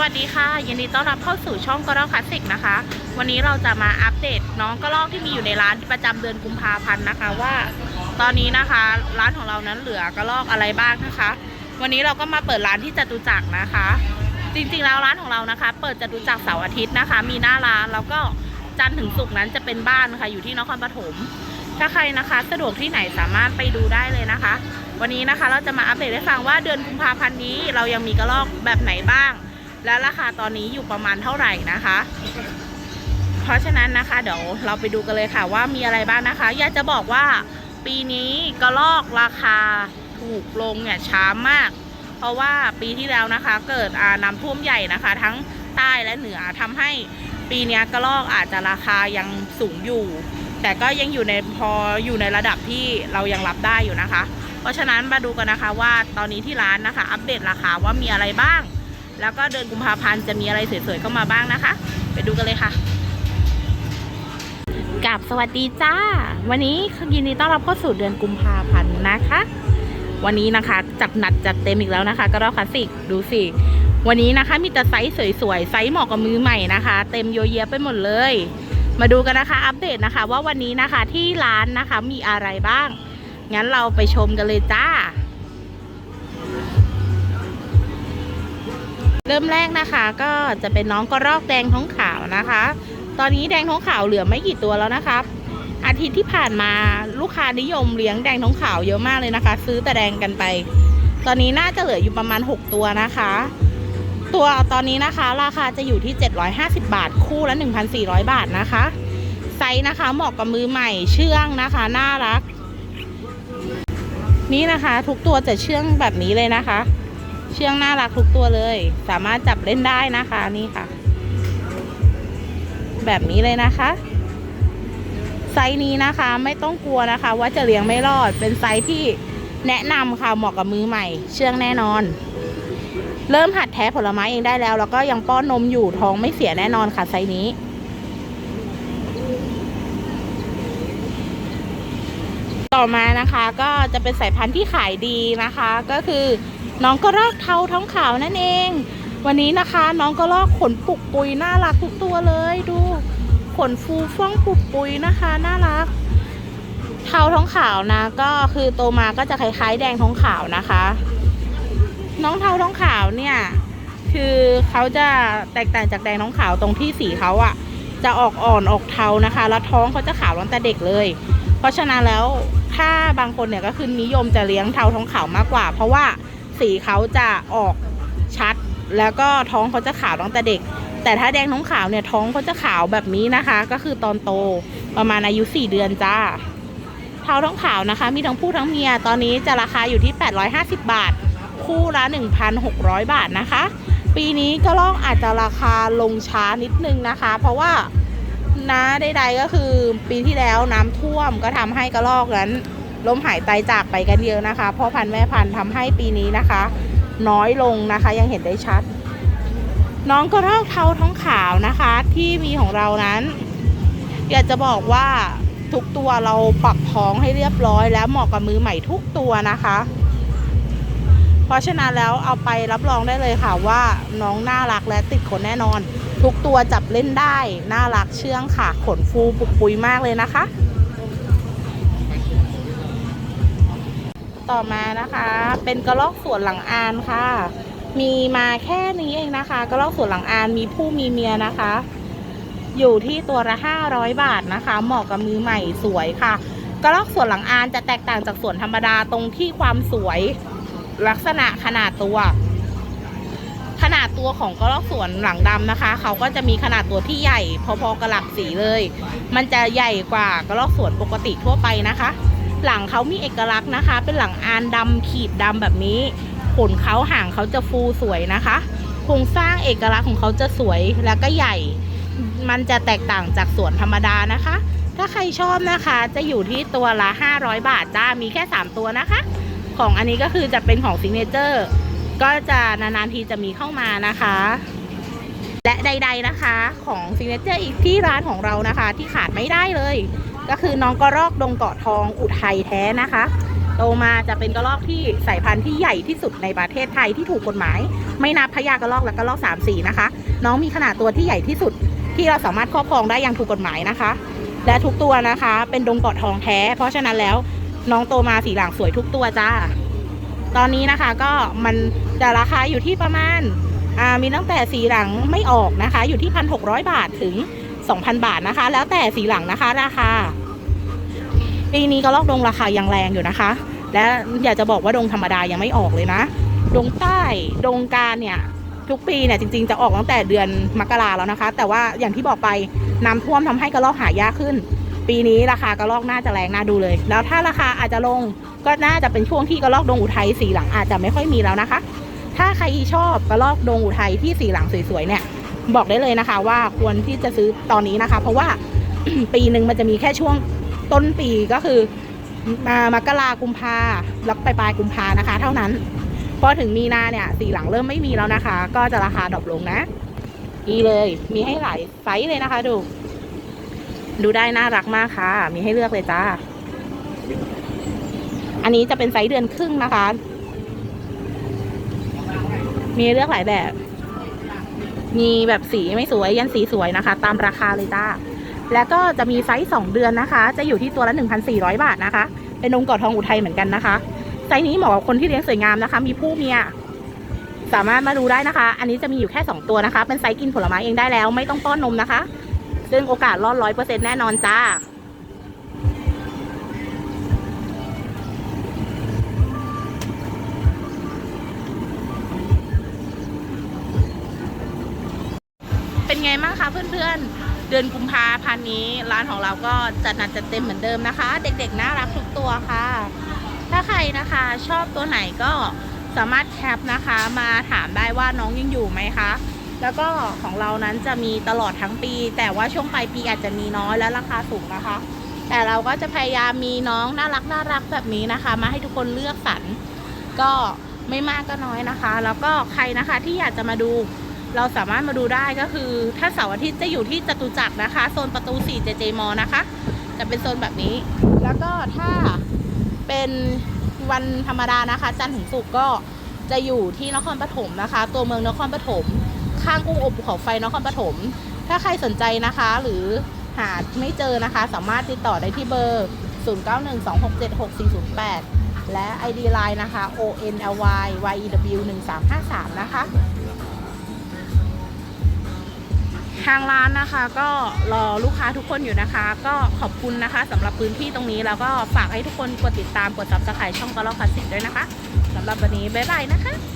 วัสดีค่ะ ยินดีต้อนรับเข้าสู่ช่องกระรอกคลาสสิกนะคะ วันนี้เราจะมาอัปเดตน้องกระรอกที่มีอยู่ในร้านประจำเดือนกุมภาพันธ์นะคะ ว่า ตอนนี้นะคะ ร้านของเรานั้นเหลือกระรอกอะไรบ้างนะคะ วันนี้เราก็มาเปิดร้านที่จตุจักรนะคะ จริงๆแล้วร้านของเรานะคะ เปิดจตุจักรเสาร์อาทิตย์นะคะ มีหน้าร้านแล้วก็จันทร์ถึงศุกร์นั้นจะเป็นบ้านค่ะอยู่ที่นครปฐมถ้าใครนะคะสะดวกที่ไหนสามารถไปดูได้เลยนะคะ วันนี้นะคะเราจะมาอัปเดตให้ฟังว่าเดือนกุมภาพันธ์นี้เรายังมีกระรอกแบบไหนบ้าง และราคาตอนนี้อยู่ประมาณเท่าไหร่นะคะ เพราะฉะนั้นนะคะเดี๋ยวเราไปดูกันเลยค่ะว่ามีอะไรบ้างนะคะ อยากจะบอกว่าปีนี้กระรอกราคาถูกลงเนี่ยช้ามาก เพราะว่าปีที่แล้วนะคะ เกิดน้ำท่วมใหญ่นะคะ ทั้งใต้และเหนือทำให้ปีนี้กระรอกอาจจะราคายังสูงอยู่ แต่ก็ยังอยู่ในพออยู่ในระดับที่เรายังรับได้อยู่นะคะ เพราะฉะนั้นมาดูกันนะคะว่าตอนนี้ที่ร้านนะคะ อัปเดตราคาว่ามีอะไรบ้าง แล้วก็เดือนกุมภาพันธ์จะมีอะไรสวยๆเข้ามาบ้างนะคะ ไปดูกันเลยค่ะกับสวัสดีจ้า วันนี้ยินดีต้อนรับเข้าสู่เดือนกุมภาพันธ์นะคะ วันนี้นะคะจัดหนัดจัดเต็มอีกแล้วนะคะ ก็รอกคลาสสิกดูสิวันนี้นะคะมีแต่ไซส์สวยๆไซส์เหมาะกับมือใหม่นะคะ เต็มโยเยะไปหมดเลย มาดูกันนะคะอัปเดตนะคะ ว่าวันนี้นะคะที่ร้านนะคะมีอะไรบ้าง งั้นเราไปชมกันเลยจ้า เริ่มแรกนะคะก็จะเป็นน้องกระรอกแดงท้องขาวนะคะ ตอนนี้แดงท้องขาวเหลือไม่กี่ตัวแล้วนะครับ อาทิตย์ที่ผ่านมาลูกค้านิยมเลี้ยงแดงท้องขาวเยอะมากเลยนะคะ ซื้อแต่แดงกันไป ตอนนี้น่าจะเหลืออยู่ประมาณ 6 ตัวนะคะ ตัวตอนนี้นะคะ ราคาจะอยู่ที่ 750 บาท คู่ละ 1,400 บาทนะคะ ไซส์นะคะเหมาะกับมือใหม่เชื่องนะคะ น่ารัก นี่นะคะ ทุกตัวจะเชื่องแบบนี้เลยนะคะ เชื่องน่ารักทุกตัวเลย สามารถจับเล่นได้นะคะนี่ค่ะ แบบนี้เลยนะคะ ไซส์นี้นะคะไม่ต้องกลัวนะคะ ว่าจะเลี้ยงไม่รอดเป็นไซส์ที่แนะนำค่ะเหมาะกับมือใหม่ เชื่องแน่นอน เริ่มหัดแท้ผลไม้เองได้แล้ว แล้วก็ยังป้อนนมอยู่ท้องไม่เสียแน่นอนค่ะไซส์นี้ต่อมานะคะก็จะเป็นสายพันธุ์ที่ขายดีนะคะ ก็คือ น้องกระรอกเทาท้องขาวนั่นเอง วันนี้นะคะ น้องกระรอกขนปุกปุยน่ารักทุกตัวเลยดู ขนฟูฟ่องปุกปุยนะคะน่ารัก เทาท้องขาวนะก็คือโตมาก็จะคล้ายๆ แดงท้องขาวนะคะ น้องเทาท้องขาวเนี่ย คือเขาจะแตกต่างจากแดงท้องขาวตรงที่สีเขาอะจะออกอ่อนออกเทานะคะ แล้วท้องเขาจะขาวตั้งแต่เด็กเลย เพราะฉะนั้นแล้วถ้าบางคนเนี่ยก็คือนิยมจะเลี้ยงเทาท้องขาวมากกว่า เพราะว่า สีเขาจะออกชัด แล้วก็ท้องเขาจะขาวตั้งแต่เด็ก แต่ถ้าแดงท้องขาวเนี่ยท้องเขาจะขาวแบบนี้นะคะ ก็คือตอนโตประมาณอายุ 4 เดือนจ้าเท้าท้องขาวนะคะ มีทั้งผู้ทั้งเมียตอนนี้จะราคาอยู่ที่ 850 บาท คู่ละ 1,600 บาทนะคะ ปีนี้ก็ล่องอาจจะราคาลงช้านิดนึงนะคะ เพราะว่านะใดๆก็คือปีที่แล้วน้ำท่วมก็ทำให้กระรอกนั้น ล้มหายตายจากไปกันเยอะนะคะพ่อพันธุ์แม่พันธุ์ทำให้ปีนี้นะคะ น้อยลงนะคะยังเห็นได้ชัด น้องกระรอกเทาท้องขาวนะคะ ที่มีของเรานั้น อยากจะบอกว่าทุกตัวเราปักท้องให้เรียบร้อย แล้วเหมาะกับมือใหม่ทุกตัวนะคะ เพราะฉะนั้นแล้วเอาไปรับรองได้เลยค่ะว่าน้องน่ารักและติดขนแน่นอน ทุกตัวจับเล่นได้ น่ารักเชื่องค่ะ ขนฟูปุกปุยมากเลยนะคะ ต่อมานะคะ เป็นกระรอกสวนหลังอานค่ะ มีมาแค่นี้เองนะคะ กระรอกสวนหลังอานมีผู้มีเมียนะคะ อยู่ที่ตัวละ500บาทนะคะ เหมาะกับมือใหม่สวยค่ะ กระรอกสวนหลังอานจะแตกต่างจากสวนธรรมดาตรงที่ความสวยลักษณะขนาดตัว ขนาดตัวของกระรอกสวนหลังดำนะคะ เขาก็จะมีขนาดตัวที่ใหญ่ พอๆกับหลักสีเลย มันจะใหญ่กว่ากระรอกสวนปกติทั่วไปนะคะ หลังเขามีเอกลักษณ์นะคะ เป็นหลังอานดำขีดดำแบบนี้ ขนเขาหางเขาจะฟูสวยนะคะโครงสร้างเอกลักษณ์ของเขาจะสวยแล้วก็ใหญ่ มันจะแตกต่างจากสวนธรรมดานะคะ ถ้าใครชอบนะคะ จะอยู่ที่ตัวละ 500 บาทจ้ามีแค่ 3 ตัวนะคะ ของอันนี้ก็คือจะเป็นของซิงเนเจอร์ก็จะนานๆทีจะมีเข้ามานะคะ และใด ๆนะคะ ของซิงเนเจอร์อีกที่ร้านของเรานะคะ ที่ขาดไม่ได้เลย ก็คือน้องกระรอกดงเกาะทองอุทัยแท้นะคะโตมาจะเป็นกระรอกที่สายพันธุ์ที่ใหญ่ที่สุดในประเทศไทยที่ถูกกฎหมาย ไม่นับพญากระรอกและกระรอกสามสีนะคะ น้องมีขนาดตัวที่ใหญ่ที่สุด ที่เราสามารถครอบครองได้อย่างถูกกฎหมายนะคะ และทุกตัวนะคะ เป็นดงเกาะทองแท้ เพราะฉะนั้นแล้วน้องโตมาสีหลังสวยทุกตัวจ้า ตอนนี้นะคะก็มันจะราคาอยู่ที่ประมาณมีตั้งแต่สีหลังไม่ออกนะคะ อยู่ที่พันหกร้อยบาทถึง สองพันบาทนะคะ แล้วแต่สีหลังนะคะราคาปีนี้ก็ลอกดงราคายังแรงอยู่นะคะ และอยากจะบอกว่าดงธรรมดายังไม่ออกเลยนะ ดงใต้ดงการเนี่ยทุกปีเนี่ยจริงๆ จะออกตั้งแต่เดือนมกราแล้วนะคะ แต่ว่าอย่างที่บอกไปน้ำท่วมทำให้กระรอกหายากขึ้น ปีนี้ราคากระรอกน่าจะแรงน่าดูเลย แล้วถ้าราคาอาจจะลงก็น่าจะเป็นช่วงที่กระรอกดงอุทัยสีหลังอาจจะไม่ค่อยมีแล้วนะคะ ถ้าใครชอบกระรอกดงอุทัยที่สีหลังสวยๆเนี่ย บอกได้เลยนะคะว่าควรที่จะซื้อตอนนี้นะคะ เพราะว่าปีหนึ่งมันจะมีแค่ช่วงต้นปีก็คือมามกรากุมภาแล้วไปปลายกุมภานะคะ เท่านั้น พอถึงมีนาเนี่ยสีหลังเริ่มไม่มีแล้วนะคะ ก็จะราคาดรอปลงนะดีเลยมีให้หลายไซส์เลยนะคะ ดู ดูได้น่ารักมากค่ะ มีให้เลือกเลยจ้า อันนี้จะเป็นไซส์เดือนครึ่งนะคะ มีเลือกหลายแบบ มีแบบสีไม่สวยยันสีสวยนะคะ ตามราคาเลยจ้าแล้วก็จะมีไซส์2เดือนนะคะ จะอยู่ที่ตัวละ 1,400 บาทนะคะ เป็นนมกอดทองอุทัยเหมือนกันนะคะ ไซส์นี้เหมาะกับคนที่เลี้ยงสวยงามนะคะ มีผู้เมีย สามารถมาดูได้นะคะ อันนี้จะมีอยู่แค่ 2 ตัวนะคะ เป็นไซส์กินผลไม้เองได้แล้ว ไม่ต้องป้อนนมนะคะ ซึ่งโอกาสรอดร้อยเปอร์เซ็นต์แน่นอนจ้า ไงบ้างคะเพื่อนๆ เดือนกุมภาพันธ์นี้ร้านของเราก็จัดหนักจัดเต็มเหมือนเดิมนะคะ เด็กๆน่ารักทุกตัวค่ะ ถ้าใครนะคะชอบตัวไหนก็สามารถแคปนะคะมาถามได้ว่าน้องยังอยู่ไหมคะ แล้วก็ของเรานั้นจะมีตลอดทั้งปี แต่ว่าช่วงปลายปีอาจจะมีน้อยและราคาสูงนะคะ แต่เราก็จะพยายามมีน้องน่ารักน่ารักแบบนี้นะคะ มาให้ทุกคนเลือกสรรก็ไม่มากก็น้อยนะคะ แล้วก็ใครนะคะที่อยากจะมาดู เราสามารถมาดูได้ก็คือ ถ้าเสาร์อาทิตย์จะอยู่ที่จตุจักรนะคะ โซนประตู4 JJ m นะคะ จะเป็นโซนแบบนี้ แล้วก็ถ้าเป็นวันธรรมดานะคะ จันทร์ถึงศุกร์ก็จะอยู่ที่นครปฐมนะคะ ตัวเมืองนครปฐมข้างกุ้งอบภูเขาไฟนครปฐมถ้าใครสนใจนะคะ หรือหาไม่เจอนะคะ สามารถติดต่อได้ที่เบอร์ 0912676408 และ ID Line นะคะ ONLY YEW 1353นะคะ ทางร้านนะคะก็รอลูกค้าทุกคนอยู่นะคะ ก็ขอบคุณนะคะสำหรับพื้นที่ตรงนี้แล้วก็ฝากให้ทุกคนกดติดตามกด subscribe ช่องกระลอกคลาสสิกด้วยนะคะสำหรับวันนี้บ๊ายบายนะคะ